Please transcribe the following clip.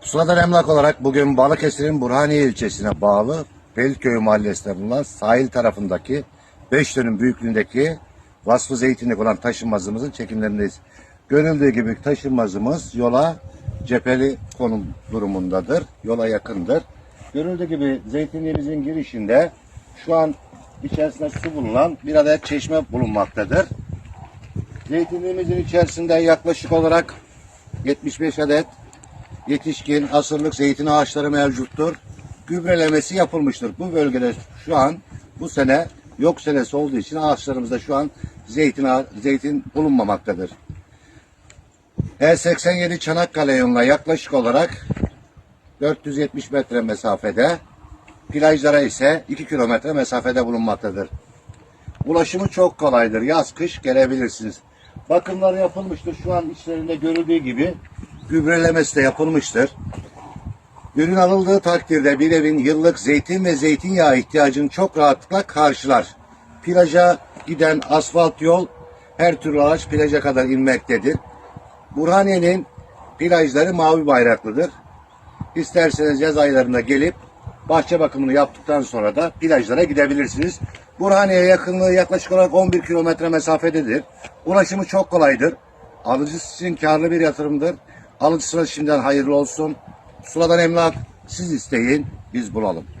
Pusuladan emlak olarak bugün Balıkesir'in Burhaniye ilçesine bağlı Pelitköy mahallesinde bulunan sahil tarafındaki 5 dönüm büyüklüğündeki vasfı zeytinlik olan taşınmazımızın çekimlerindeyiz. Görüldüğü gibi taşınmazımız yola cepheli konum durumundadır. Yola yakındır. Görüldüğü gibi zeytinliğimizin girişinde şu an içerisinde su bulunan bir adet çeşme bulunmaktadır. Zeytinliğimizin içerisinde yaklaşık olarak 75 adet yetişkin asırlık zeytin ağaçları mevcuttur. Gübrelemesi yapılmıştır. Bu bölgede şu an bu sene yok senesi olduğu için ağaçlarımızda şu an zeytin zeytin bulunmamaktadır. E87 Çanakkale yoluna yaklaşık olarak 470 metre mesafede, plajlara ise 2 kilometre mesafede bulunmaktadır. Ulaşımı çok kolaydır. Yaz kış gelebilirsiniz. Bakımları yapılmıştır. Şu an içlerinde görüldüğü gibi gübrelemesi de yapılmıştır. Ürün alındığı takdirde bir evin yıllık zeytin ve zeytinyağı ihtiyacını çok rahatlıkla karşılar. Plaja giden asfalt yol her türlü araç plaja kadar inmektedir. Burhaniye'nin plajları mavi bayraklıdır. İsterseniz yaz aylarında gelip bahçe bakımını yaptıktan sonra da plajlara gidebilirsiniz. Burhaniye yakınlığı yaklaşık olarak 11 kilometre mesafededir. Ulaşımı çok kolaydır. Alıcısı için karlı bir yatırımdır. Alıcısına şimdiden hayırlı olsun. Suladan emlak siz isteyin biz bulalım.